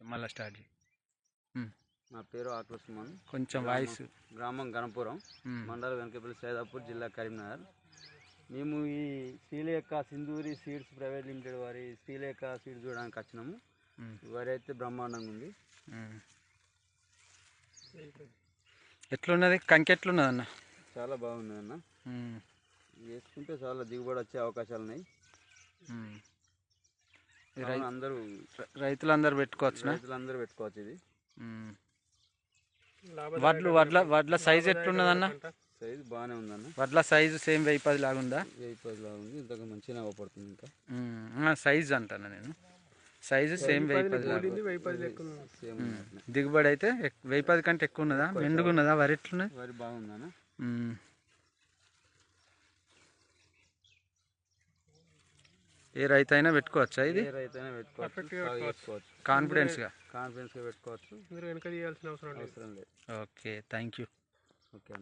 మళ్ళీ స్టార్ట్ చేయి. నా పేరు ఆకుల సుమన్ కొంచెం వాయిస్ గ్రామం గణపురం. మండలం వెనకపల్లి సైదాపూర్ జిల్లా కరీంనగర్. మేము ఈ Srilekha Sindhuri seeds private limited వారి శ్రీలేఖ సీడ్స్ చూడడానికి వచ్చినాము. వరి అయితే బ్రహ్మాండంగా ఉంది. ఎట్లున్నది? కంకి ఎట్లున్నది అన్న చాలా బాగుంది అన్న. వేసుకుంటే చాలా దిగుబడి వచ్చే అవకాశాలు ఉన్నాయి అందరూ రైతులందరూ పెట్టుకోవచ్చునా? రైతులందరూ పెట్టుకోవచ్చు ఇది. వడ్లు వడ్ల వడ్ల సైజ్ ఎట్లున్నదన్న? సైజు బాగానే ఉందన్న. వడ్ల సైజు సేమ్ వెయ్యి పది లాగా ఉందా? వెయ్యి పదిలా ఉంది ఇంతగా మంచిగా అవ్వపడుతుంది ఇంకా. సైజ్ అంటాను నేను? సైజు సేమ్ వెయ్యి పది లాగా. దిగుబడి అయితే వెయ్యి పది కంటే ఎక్కువ ఉన్నదా? మెండుగా ఉన్నదా వరి ఎట్లున్నది? వరి బాగుందన్న. ఏ రైతు అయినా పెట్టుకోవచ్చా ఇది? కాన్ఫిడెన్స్గా కాన్ఫిడెన్స్గా పెట్టుకోవచ్చు. మీరు వెనక తీయాల్సిన అవసరం లేదు. అవసరం లేదు. Okay thank you okay